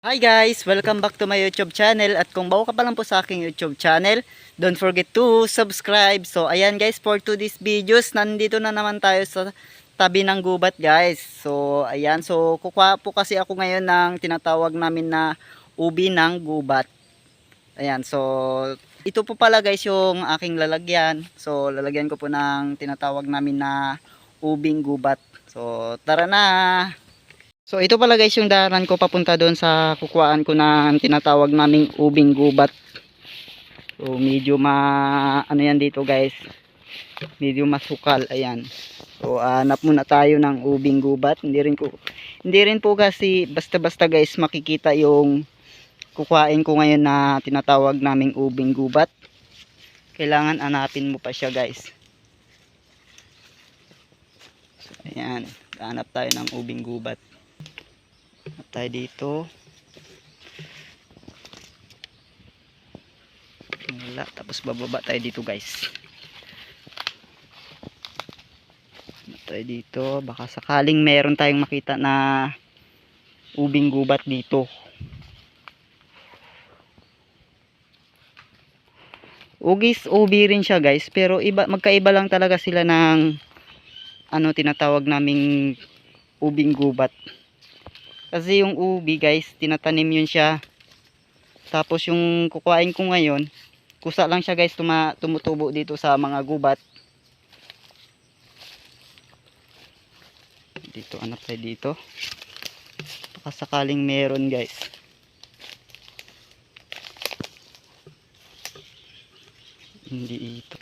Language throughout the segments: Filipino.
Hi guys! Welcome back to my YouTube channel at kung bago ka pa lang po sa aking YouTube channel, don't forget to subscribe. So ayan guys, for today's videos, nandito na naman tayo sa tabi ng gubat guys. So ayan, so kukuha po kasi ako ngayon ng tinatawag namin na ubi ng gubat. Ayan, so ito po pala guys yung aking lalagyan. So lalagyan ko po ng tinatawag namin na ubing gubat. So tara na! So ito pala guys yung daanan ko papunta doon sa kukuhaan ko ng tinatawag naming ubing gubat. So medyo ma ano yan dito guys. Medyo masukal ayan. So hanap muna tayo ng ubing gubat. Hindi rin ko hindi rin po kasi basta-basta guys makikita yung kukuhain ko ngayon na tinatawag naming ubing gubat. Kailangan hanapin mo pa siya guys. So, ayan, hanap tayo ng ubing gubat. Hanap tayo dito. Wala. Tapos bababa tayo dito guys. Hanap tayo dito. Baka sakaling meron tayong makita na ubing gubat dito. Ugis ubi rin siya guys. Pero iba, magkaiba lang talaga sila ng ano tinatawag naming ubing gubat. Kasi yung ubi guys, tinatanim yun siya. Tapos yung kukuhain ko ngayon, kusa lang siya guys tuma, tumutubo dito sa mga gubat. Dito, anak tayo dito. Baka sakaling meron guys. Hindi ito.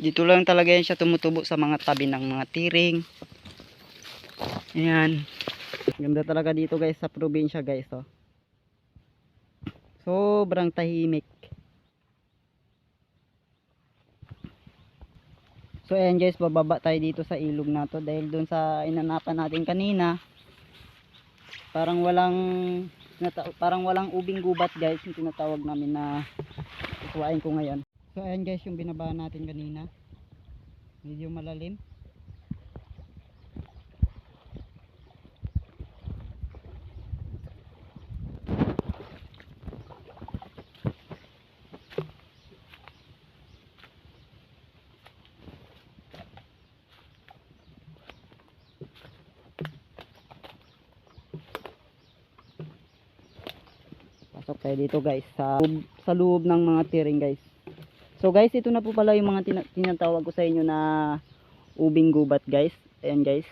Dito lang talaga yan siya tumutubo sa mga tabi ng mga tiring. Ayan. Ganda talaga dito guys sa probinsya guys oh. Sobrang tahimik. So ayan guys, bababa tayo dito sa ilog na to dahil dun sa inanapan natin kanina. Parang walang parang walang ubing gubat guys yung tinatawag namin na ikuhain ko ngayon. So ayan guys yung binaba natin kanina. Medyo malalim. Tayo dito guys sa sa loob ng mga tiring guys. So guys, ito na po pala yung mga tina- tinatawag ko sa inyo na ubing gubat guys. Ayan guys.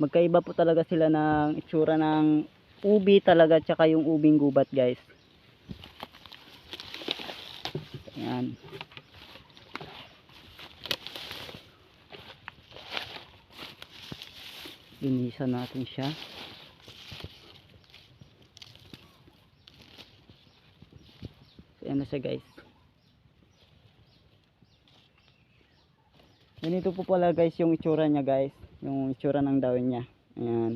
Magkaiba po talaga sila ng itsura ng ubi talaga tsaka yung ubing gubat guys. Ayan. Linisan natin siya. Na siya guys. Ganito po pala guys yung itsura niya guys. Yung itsura ng dawin niya. Ayan.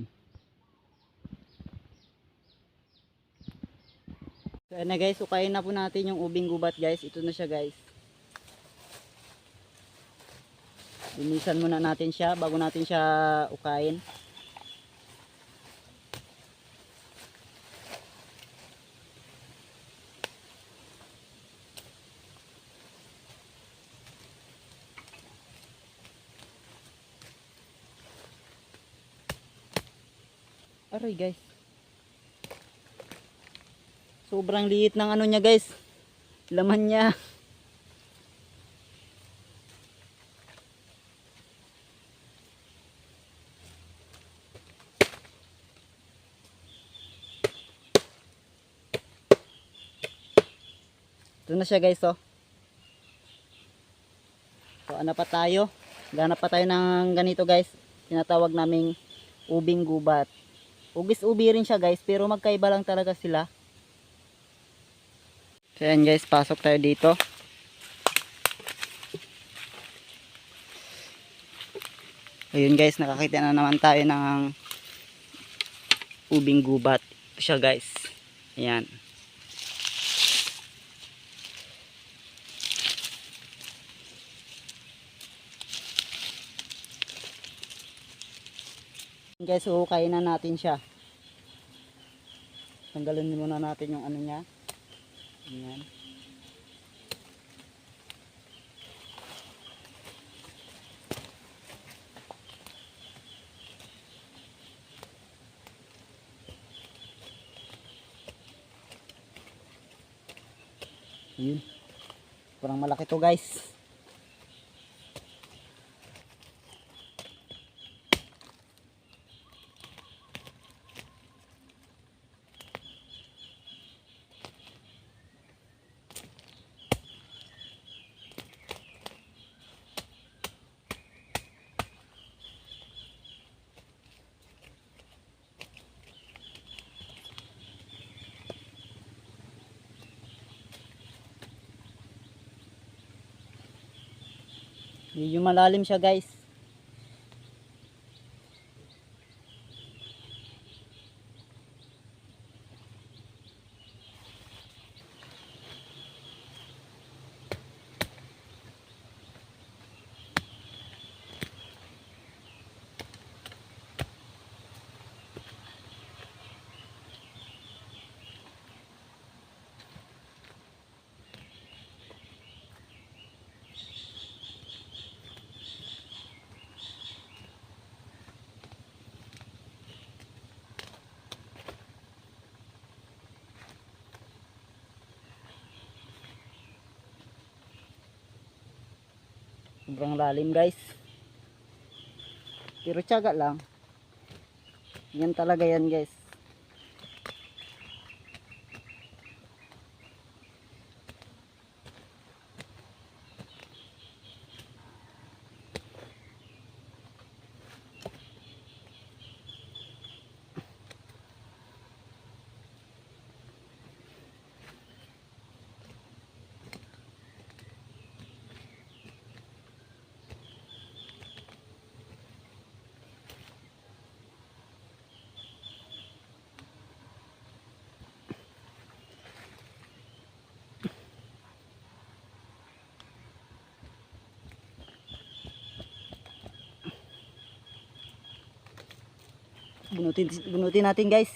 So ayan na guys. Ukayin na po natin yung ubing gubat guys. Ito na siya guys. Linisan muna natin siya bago natin siya ukayin. Aray guys. Sobrang liit ng ano niya guys. Laman niya. Ito na siya guys oh. So ano pa tayo? Ganap pa tayo ng ganito guys. Tinatawag naming ubing gubat. Ugis ubi rin siya guys, pero magkaiba lang talaga sila. So yan guys, pasok tayo dito. Ayun guys, nakakita na naman tayo ng ubing gubat. Ito siya guys. Ayan. Guys, huhukayin na natin siya. Tanggalin muna natin yung ano niya. Ayan. Ayun. Parang malaki to guys. Medyo malalim siya guys. Sobrang lalim guys. Pero tiyaga lang. Yan talaga yan guys. Bunutin, bunutin natin guys.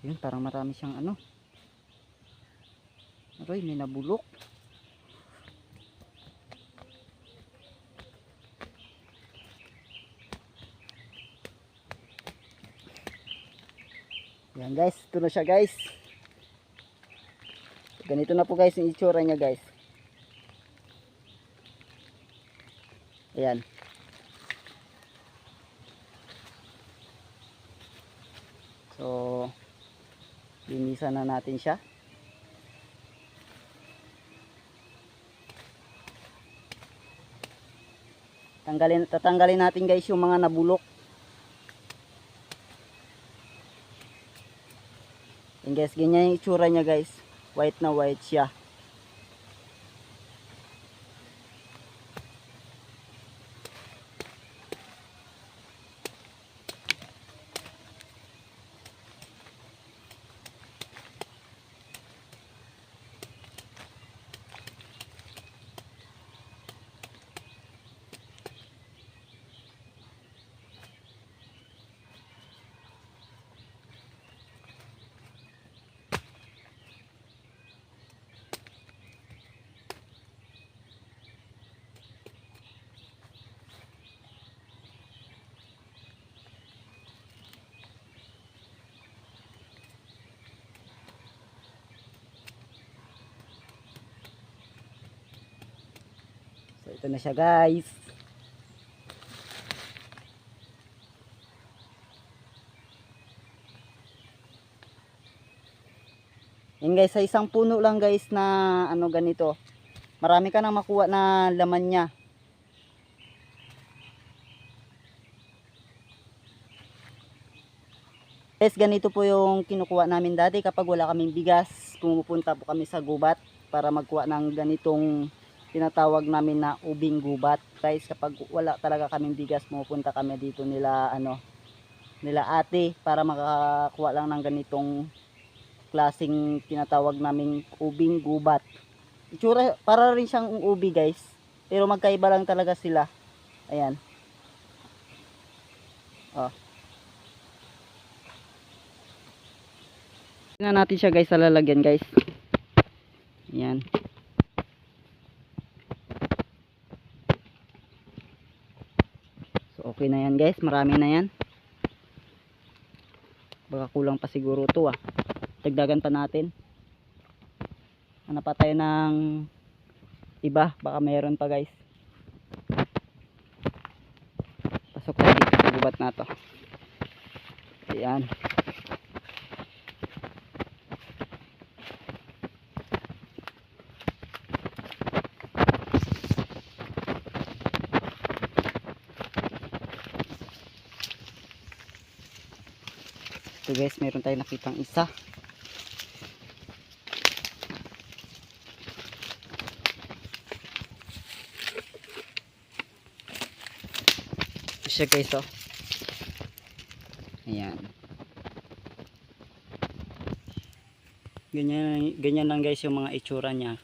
Yun, parang marami siyang ano. Aroy, may nabulok. Yan guys, ito na siya guys. Ganito na po guys yung itsura niya guys. Ayan. So, linisan na natin siya. Tanggalin, tatanggalin natin guys yung mga nabulok. Yan guys, ganyan yung itsura niya guys. White na white siya. Ito na siya guys. Yan guys, sa isang puno lang guys na ano ganito. Marami ka nang makuha na laman niya. Guys, ganito po yung kinukuha namin dati kapag wala kaming bigas. Pumupunta po kami sa gubat para magkuha ng ganitong tinatawag namin na ubing gubat. Guys, kapag wala talaga kaming bigas, pumupunta kami dito nila ano nila ate para makakuha lang ng ganitong klasing tinatawag naming ubing gubat. Itsura para rin siyang ubi, guys. Pero magkaiba lang talaga sila. Ayan. Oh. Tingnan natin siya guys sa lalagyan guys. Ayan. Okay na yan guys. Marami na yan. Baka kulang pa siguro to ah. Dagdagan pa natin. Hanap pa tayo ng iba. Baka meron pa guys. Pasok tayo dito gubat na to. Ayan. So guys, meron tayong nakitang isa. Ito siya guys oh. Ayan. Ganyan, ganyan lang guys yung mga itsura niya.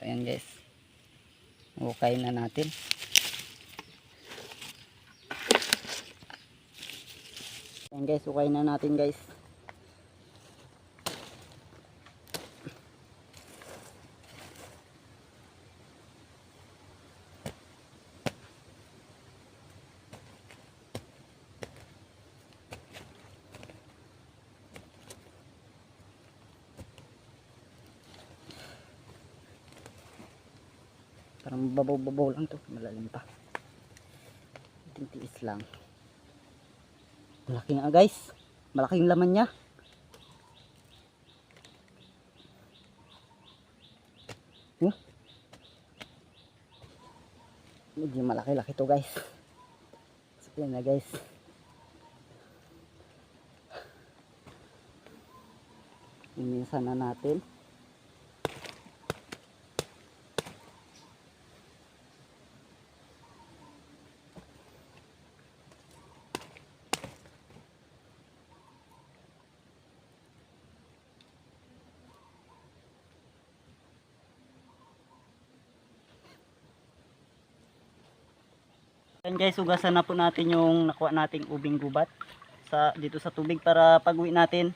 Ayan guys. Okay na natin. Guys, okay na natin guys. Parang babaw-babaw lang to. Malalim pa. Tintiis lang. Malaki nga guys. Malaki yung laman niya. Huh? Medyo malaki-laki to guys. Sige na guys. Minsan na natin. Ayan guys, ugasan na po natin yung nakuha nating ubing gubat sa dito sa tubig para pag-uwi natin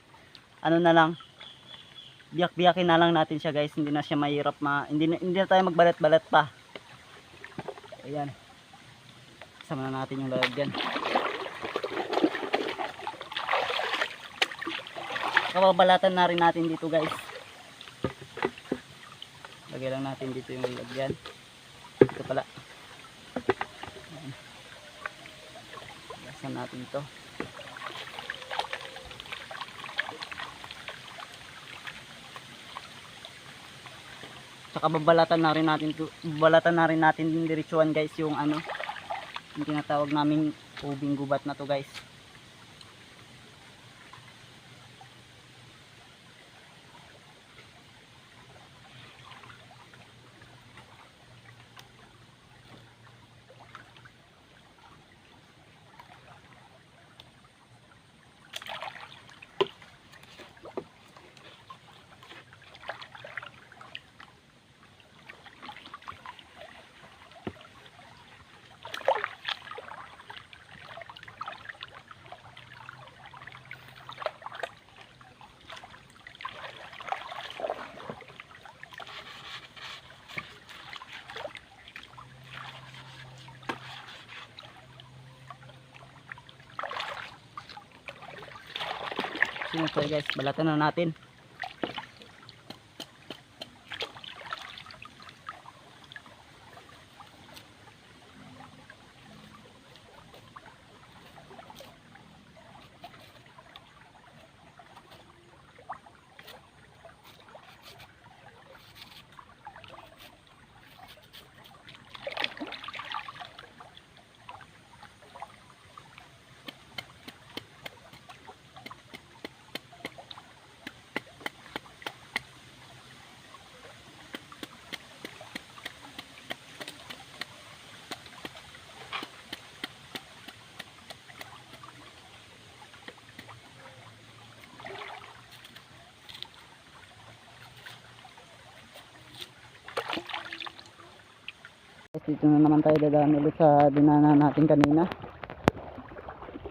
ano na lang biyak-biyakin na lang natin siya guys, hindi na siya mahirap ma hindi na, hindi na tayo magbalat-balat pa. Ayan. Sama na natin yung lalagyan. Kababalatan na rin natin dito guys. Lagay lang natin dito yung lalagyan. Ito pala. Gasan natin to. Tsaka babalatan na rin natin to, babalatan na rin natin din diretsuhan guys yung ano yung tinatawag naming ubing gubat na to guys. To guys, balatan na natin. Dito na naman tayo dadaan ulit sa dinana natin kanina.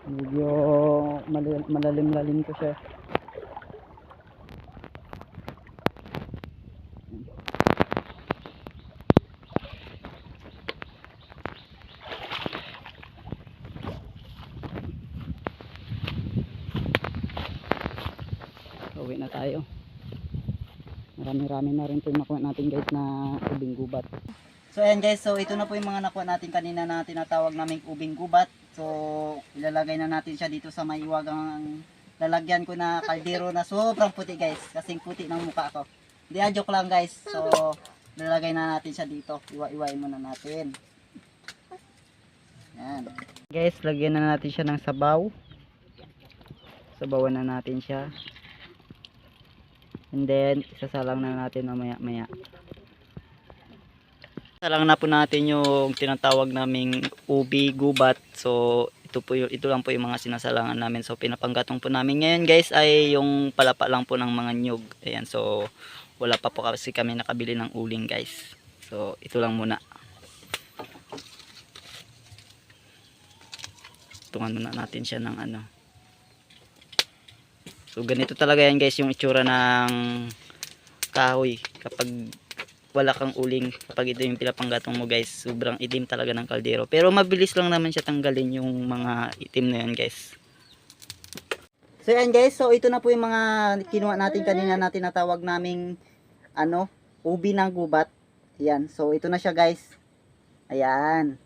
Medyo malalim-lalim ko siya. Uwi na tayo. Marami-rami na rin po yung nakuha natin guys na. So ayan guys, so ito na po yung mga nakuha natin kanina na tinatawag naming ubing gubat. So ilalagay na natin siya dito sa may iwagang lalagyan ko na kaldero na sobrang puti guys. Kasing puti ng mukha ko. Hindi ah, joke lang guys. So lalagay na natin siya dito. Iwa-iwain muna natin. Yan. Guys, lagyan na natin siya ng sabaw. Sabawan na natin siya. And then, isasalang na natin mamaya maya. Salang na po natin yung tinatawag naming ubi gubat. So, ito po yung, ito lang po yung mga sinasalangan namin. So, pinapanggatong po namin ngayon guys ay yung palapa lang po ng mga nyug. Ayan, so wala pa po kasi kami nakabili ng uling guys. So, ito lang muna. Tungan muna natin siya ng ano. So ganito talaga yan guys yung itsura ng kahoy kapag wala kang uling kapag ito yung pinapanggatong mo guys. Sobrang itim talaga ng kaldero. Pero mabilis lang naman siya tanggalin yung mga itim na yan guys. So yan guys. So ito na po yung mga kinuha natin kanina na tinatawag naming ano ubi ng gubat. Yan. So ito na siya guys. Ayan.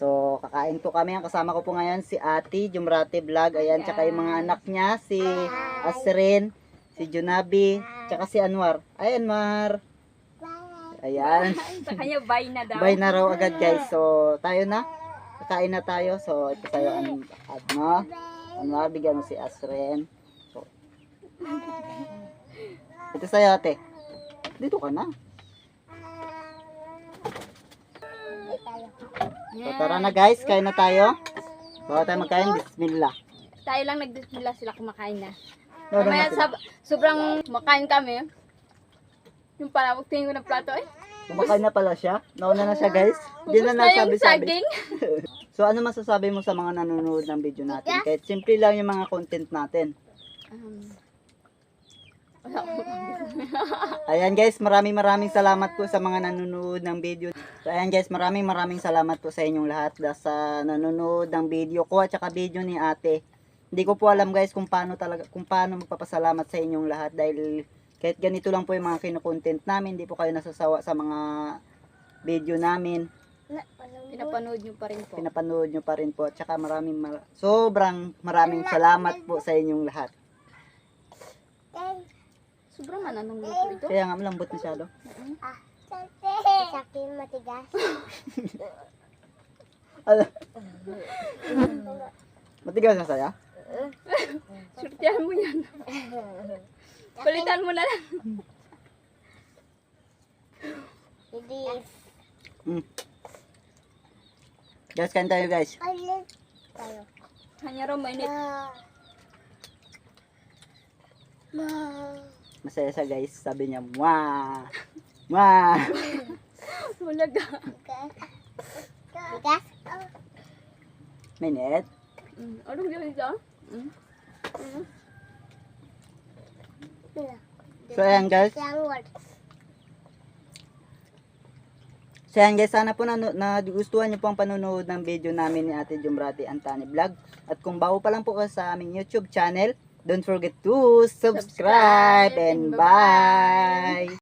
So, kakain po kami. Ang kasama ko po ngayon si Ate, Jumrate Vlog. Ayan, tsaka yung mga anak niya, si Asrin, si Junabi, tsaka si Anwar. Ay, Anwar. Ayan. Sa kanya, bye na daw. Bye na raw agad guys. So, tayo na. Kakain na tayo. So, ito sa'yo, an ano? Anwar, bigyan mo si Asrin. So, ito sa'yo, ate. Dito ka na. So, tara na guys. Kain na tayo. Bawa tayo magkain. Bismillah. Tayo lang nagdismila sila kumakain na. No, no, Mamaya no, sab sobrang makain kami. Yung pala, tingin ko ng plato eh. Kumakain na pala siya. Nauna na siya guys. Hindi na nasabi-sabi. saging. So ano masasabi mo sa mga nanonood ng video natin? Kahit simple lang yung mga content natin. Um, wala Ayan guys, maraming maraming salamat po sa mga nanonood ng video. So ayan guys, maraming maraming salamat po sa inyong lahat sa nanonood ng video ko at saka video ni ate. Hindi ko po alam guys kung paano talaga kung paano magpapasalamat sa inyong lahat dahil kahit ganito lang po yung mga kino-content namin, hindi po kayo nasasawa sa mga video namin. Pinapanood nyo pa rin po. pinapanood nyo pa rin po. At saka maraming, mar- sobrang maraming salamat po sa inyong lahat. Sobrang mananong luto ito. Kaya nga malambot masyado. Sakin matigas. Ala. Matigas na saya? Surtihan mo yan. Palitan mo na lang. Hindi. Mm. Guys, kain tayo guys. Tayo. Kanya raw mainit. Ma. Ma. Masaya siya guys. Sabi niya, Mwah! Mwah! Mulaga. Tigas. Minute. Mm. Anong gawin ito? Mm. So ayan guys. So ayan guys, sana po na, nagustuhan niyo po ang panonood ng video namin ni Ate Jumrati Antani Vlog. At kung bago pa lang po kayo sa aming YouTube channel, don't forget to subscribe and bye!